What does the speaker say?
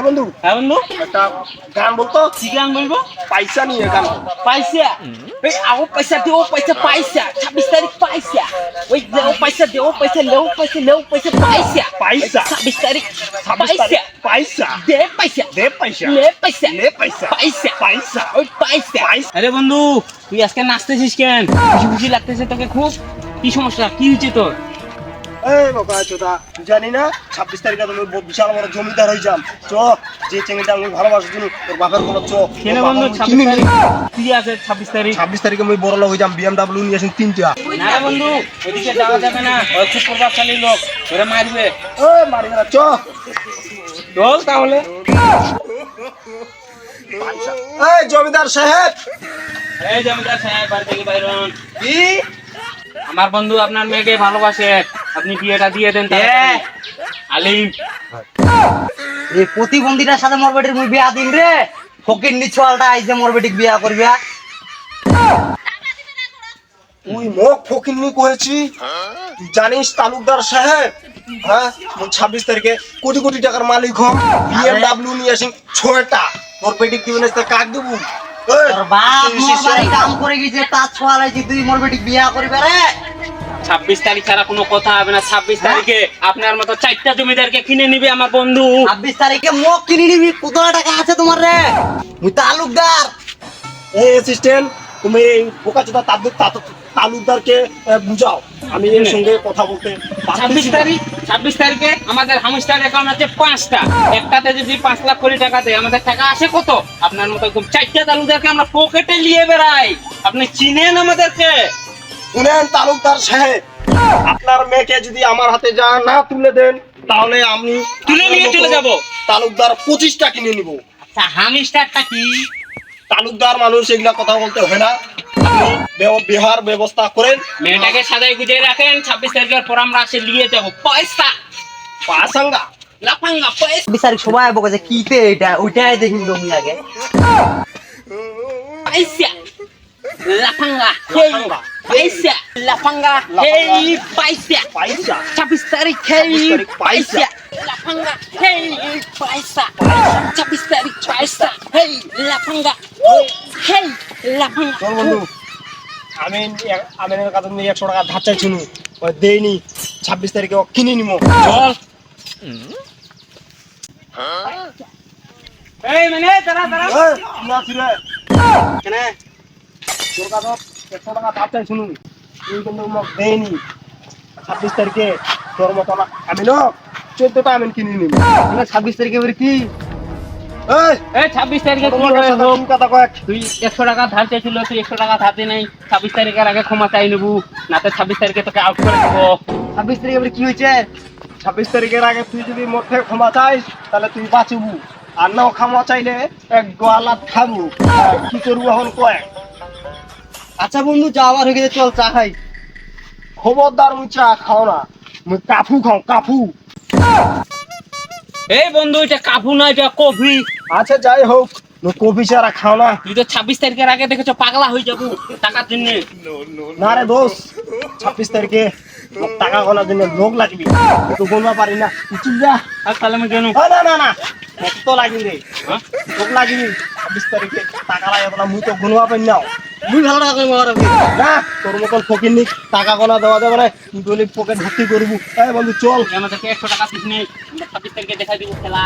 এ বন্ধু। হ্যাঁ বন্ধু। একটা গান বলতো? কি গান বলব? পয়সা নিয়ে গান। পয়সা এই আও পয়সা দে ও পয়সা পয়সা ছাব্বিশ তারিখ পয়সা ওই দে ও পয়সা দে ও পয়সা লে পয়সা লে ও পয়সা পয়সা পয়সা। ছাব্বিশ তারিখ ছাব্বিশ তারিখ পয়সা দে পয়সা। দে পয়সা। লে পয়সা। লে পয়সা। পয়সা পয়সা ওই পয়সা পয়সা। আরে বন্ধু তুই আজকে নাচতেছিস কেন? খুশি খুশি লাগতেছে তোকে খুব। কি সমস্যা? কি হয়েছে তোর? এই বাবা চোদা জানি না ছাব্বিশ তারিখে তুমি ব- বিশাল বড় জমিদার হয়ে যাম চ যে চেঙ্গিটা আমি ভালোবাসি তুমি তোর বাপের কোনো চ কেন বন্ধু ছাব্বিশ তারিখ। কি আছে ছাব্বিশ তারিখ? ছাব্বিশ তারিখে আমি বড় লোক হয়ে যাম বিএমডাব্লিউ নিয়ে আসেন তিনটা। না রে বন্ধু ওদিকে যাওয়া যাবে না। ওই খুব প্রভাবশালী লোক ওরা মারবে। ওই মারি না চ। চল তাহলে। এই জমিদার সাহেব। এই জমিদার সাহেব বাড়ি থেকে বাইরন কি? আমার বন্ধু আপনার মেয়েকে ভালোবাসে। আপনি বিয়েটা দিয়ে দেন। আলিম। এই প্রতিবন্ধীটার সাথে মোর বেটির মুই বিয়া দিন রে। ফকির নিচুয়ালটা আইছে মোর বেটিক বিয়া করবে। তুই মুখ ফকিন্নি করেছি তুই জানিস তালুকদার সাহেব? হ্যাঁ? ছাব্বিশ তারিখে কোটি কোটি টাকার মালিক হম। বিএমডাব্লিউ নিয়ে আসি ছয়টা। তোর পেটিক দিবেন না কাক দেবো? বাপ মোর বাড়ি কাম করে গেছে তার ছোয়াল আইছি তুই মোর বেটিক বিয়া করবে রে। ছাব্বিশ তারিখ ছাড়া কোনো কথা হবে না। ছাব্বিশ তারিখে আপনার মতো চারটা জমিদারকে কিনে নিবে আমার বন্ধু। ছাব্বিশ তারিখে মোক কিনে নিবি। কত টাকা আছে তোমার রে? মুই তালুকদার। এই অ্যাসিস্ট্যান্ট তুমি এই বোকাচোদা তাদের তালুকদারকে বুঝাও। আমি এর সঙ্গে কথা বলতে ছাব্বিশ তারিখ ছাব্বিশ তারিখে আমাদের হামস্টার অ্যাকাউন্ট আছে পাঁচটা। একটাতে যদি পাঁচ লাখ কোটি টাকা দেয় আমাদের টাকা আসে কত? আপনার মতো একদম চারটা তালুকদারকে আমরা পকেটে নিয়ে বেড়াই। আপনি চিনেন আমাদেরকে? শুনেন তালুকদার সাহেব আপনার মেয়েকে যদি আমার হাতে যা না তুলে দেন তাহলে আমি তুলে নিয়ে চলে যাব। তালুকদার পঁচিশটা কিনে নিব। আচ্ছা হামস্টারটা কি? তালুকদার মানুষ এগুলা কথা বলতে হয় না। বিহার ব্যবস্থা করেন। মেয়েটাকে সাজাই গুজিয়ে রাখেন ছাব্বিশ তারিখের পর আমরা এসে নিয়ে যাব। পয়সা। পাসাঙ্গা লাফাঙ্গা পয়সা। তারিখ সবাই বকে যে কিতে এটা? ওইটাই দেখিন তুমি আগে। পয়সা। লাফাঙ্গা হেই পয়সা লাফাঙ্গা হেই পয়সা পয়সা ছাব্বিশ তারিখ হেই 26 তারিখ পয়সা। লাফাঙ্গা হেই পয়সা ছাব্বিশ তারিখ পয়সা হেই লাফাঙ্গা হেই লাফাঙ্গা চল বন্ধু আমি আমি এর কাছে নিয়ে একশো টাকা ধার চাইছিল ওই দেয়নি ছাব্বিশ তারিখে ও কিনে নিবো চল। এই মানে দাঁড়া দাঁড়া। এই, কি আছিস রে? কেনে? তোর কাছে একশো টাকা ধার চাইছিল তুই কিন্তু মোক দেয়নি। ছাব্বিশ তারিখে তোর মতো আমি ন চোদ্দটা আমি কিনে নিব। ছাব্বিশ তারিখে এবার কি? ছাব্বিশ তারিখে তুই একশো টাকা ধার চাইছিল তুই একশো টাকা ধারতে নাই। ছাব্বিশ তারিখের আগে ক্ষমা চাই নেবু। না তো ছাব্বিশ তারিখে তোকে আউট করে দেবো। ছাব্বিশ তারিখে এবার কি হয়েছে? ছাব্বিশ তারিখের আগে তুই যদি থেকে ক্ষমা চাইস তাহলে তুই বাঁচবু। আর নাও ক্ষমা চাইলে এক গোয়ালাত খাব। কি করব এখন কয়েক আচ্ছা বন্ধু যা আবার হয়ে গেছে চল চা খাই। খবরদার মুই চা খাও না। মুই কাফু খাও কাফু। এই বন্ধু এটা কাফু না এটা কফি। আচ্ছা যাই হোক কফি ছাড়া খাও না। তুই তো ছাব্বিশ তারিখের আগে দেখেছ পাগলা হয়ে যাব টাকার জন্য। না রে দোষ ছাব্বিশ তারিখে টাকা গোনার জন্য লোক লাগবি। তো গোনবা পারি না তুই চুপ যা। আর তাহলে আমি কেন? না না না তো লাগবি রে হ্যাঁ? লোক লাগবি ছাব্বিশ তারিখে টাকা লাগে বলা মুই তো গোনবা পাই নাও মুই ভালো টাকা কইবো আর না তোর মতন ফকির নি টাকা গোনা দেওয়া যাবে না বলি পকেট ভর্তি করবু। এই বন্ধু চল। তুই থেকে একশো টাকা পিস নেই আমরা ছাব্বিশ তারিখে দেখাই দিব খেলা।